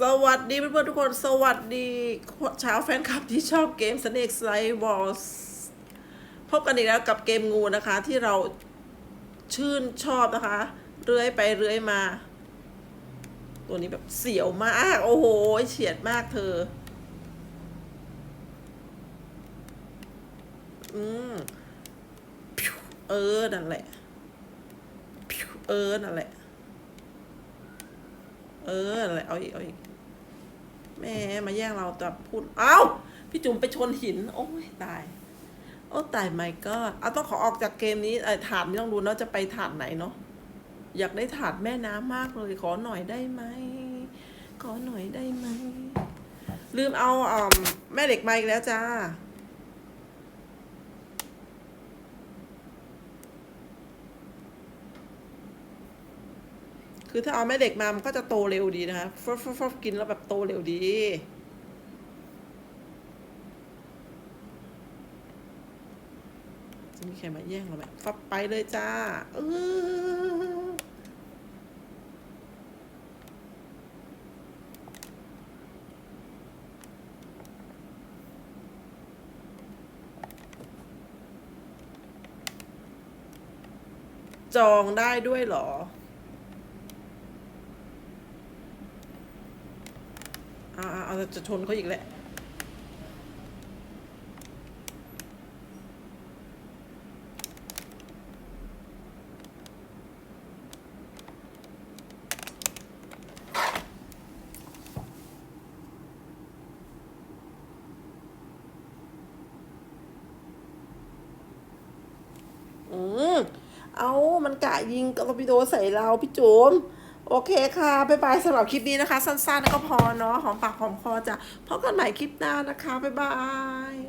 สวัสดีเพื่อนๆทุกคน สวัสดีชาวแฟนคลับที่ชอบเกม Snake Slide Balls พบกันอีกแล้วกับเกมงูนะคะ ที่เราชื่นชอบนะคะ เรื่อยไปเรื่อยมา ตัวนี้แบบเสียวมาก โอ้โห เฉียดมากเธอ อืมเออ นั่นแหละเออ นั่นแหละ เออนั่นแหละเอาอีก เอาอีก แม่มาแย่งเราแต่พูด เอ้า พี่จุ๋มไปชนหิน โอ้ยตาย โอ้ตายไม่ก็เอาต้องขอออกจากเกมนี้ไอ้ถาดไม่ต้องดูเนาะจะไปถาดไหนเนาะอยากได้ถาดแม่น้ำมากเลย ขอหน่อยได้ไหมขอหน่อยได้ไหมลืมเอาอ่าแม่เหล็กมาอีกแล้วจ้า คือถ้าเอาแม่เด็กมามันก็จะโตเร็วดีนะคะฟฟฟฟกินแล้วแบบโตเร็วดีจะมีใครมาแย่งเราไหมฟับไปเลยจ้าเออจองได้ด้วยเหรอ เอาเอาเอาจะชนเขาอีกแหละอืมเอามันกะยิงกระปิโดใส่เราพี่โจม โอเคค่ะ บ๊ายบายสำหรับคลิปนี้นะคะ สั้นๆก็พอเนาะหอมปากหอมคอจ้ะพบกันใหม่คลิปหน้านะคะ บ๊ายบาย